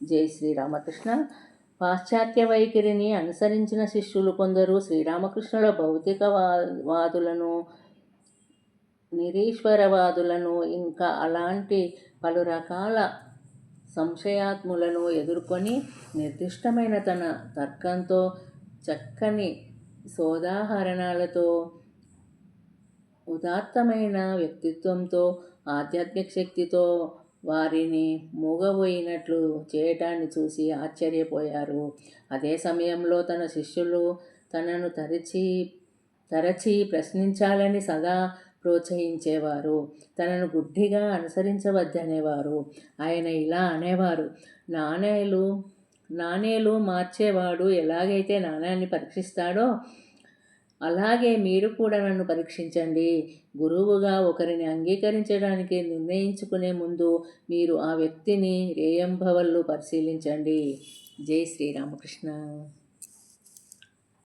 జై శ్రీరామకృష్ణ. పాశ్చాత్య వైఖరిని అనుసరించిన శిష్యులు కొందరు శ్రీరామకృష్ణుల భౌతికవాదులను నిరీశ్వరవాదులను ఇంకా అలాంటి పలు రకాల సంశయాత్ములను ఎదుర్కొని నిర్దిష్టమైన తన తర్కంతో చక్కని సోదాహరణాలతో ఉదాత్తమైన వ్యక్తిత్వంతో ఆధ్యాత్మిక శక్తితో వారిని మూగబోయినట్లు చేయటాన్ని చూసి ఆశ్చర్యపోయారు. అదే సమయంలో తన శిష్యులు తనను తరచి తరచి ప్రశ్నించాలని సదా ప్రోత్సహించేవారు. తనను గుడ్డిగా అనుసరించవద్దనేవారు. ఆయన ఇలా అనేవారు నాణేలు నాణేలు మార్చేవాడు ఎలాగైతే నాణ్యాన్ని పరీక్షిస్తాడో అలాగే మీరు కూడా నన్ను పరీక్షించండి. గురువుగా ఒకరిని అంగీకరించడానికి నిర్ణయించుకునే ముందు మీరు ఆ వ్యక్తిని రేయంభవల్లు పరిశీలించండి. జై శ్రీరామకృష్ణ